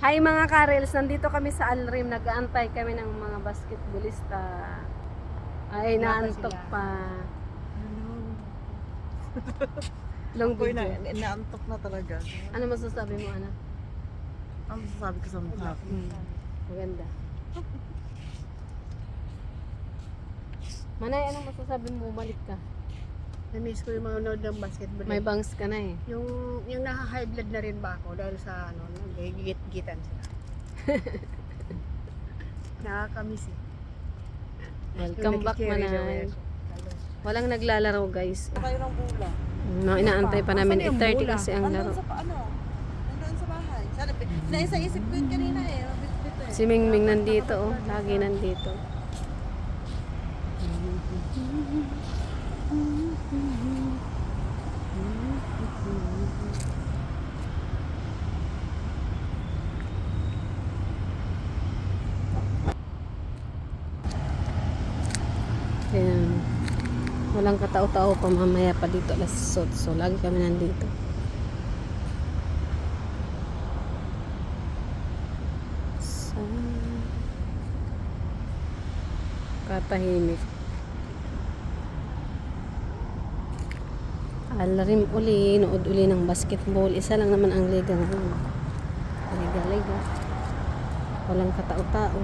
Hi mga Karels, nandito kami sa Alrim, nag-aantay kami ng mga basketballista. Ay, naantok sila. pa. Long Ako'y na, video. naantok na talaga. Ano masasabi mo, anak? Ang masasabi ko sa mukha ko. Hmm. Maganda. Manay, anong masasabi mo? Balik ka. Na-miss ko yung mga nanood ng basketball. May bangs ka na eh. Yung, yung naka-high blood na rin ba ako dahil sa ano, nagigit-gitan sila. Nakakamiss eh. Welcome back, Manay. Lalo. Walang naglalaro, guys. Kayo ng bula. No, inaantay pa namin Asan yung 8.30 bola? kasi ang laro. sa pa- ano? Nandun sa bahay. Sana, naisa-isip ko yun kanina eh. Eh. Si Mingming nandito, oh. Lagi nandito. Walang katao-tao pa mamaya pa dito alas 8. So, lagi kami nandito. Sa katahimik. Alarim uli, nood uli ng basketball. Isa lang naman ang liga ngayon. Liga-liga. Walang katao-tao.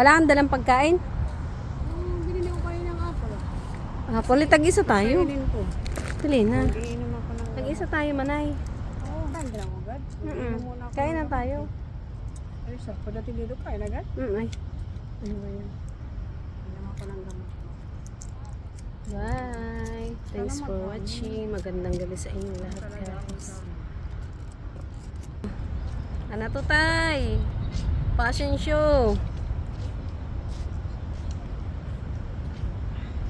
Wala kang dalang pagkain? Hmm, binili ko kayo ng apple. Ah, puli, tag-isa tayo. Kainin ko. Tuloy na. Iinom ako ng... Tag-isa tayo, manay. Oo, oh, handa lang agad. Kain na tayo. Ay, sa pagdating dito, kain agad. Mm, ay. Ano ba yan? Iinom ako ng gamot. Bye. Thanks for watching. Magandang gabi sa inyo lahat, guys. Ano to, tay? Fashion show.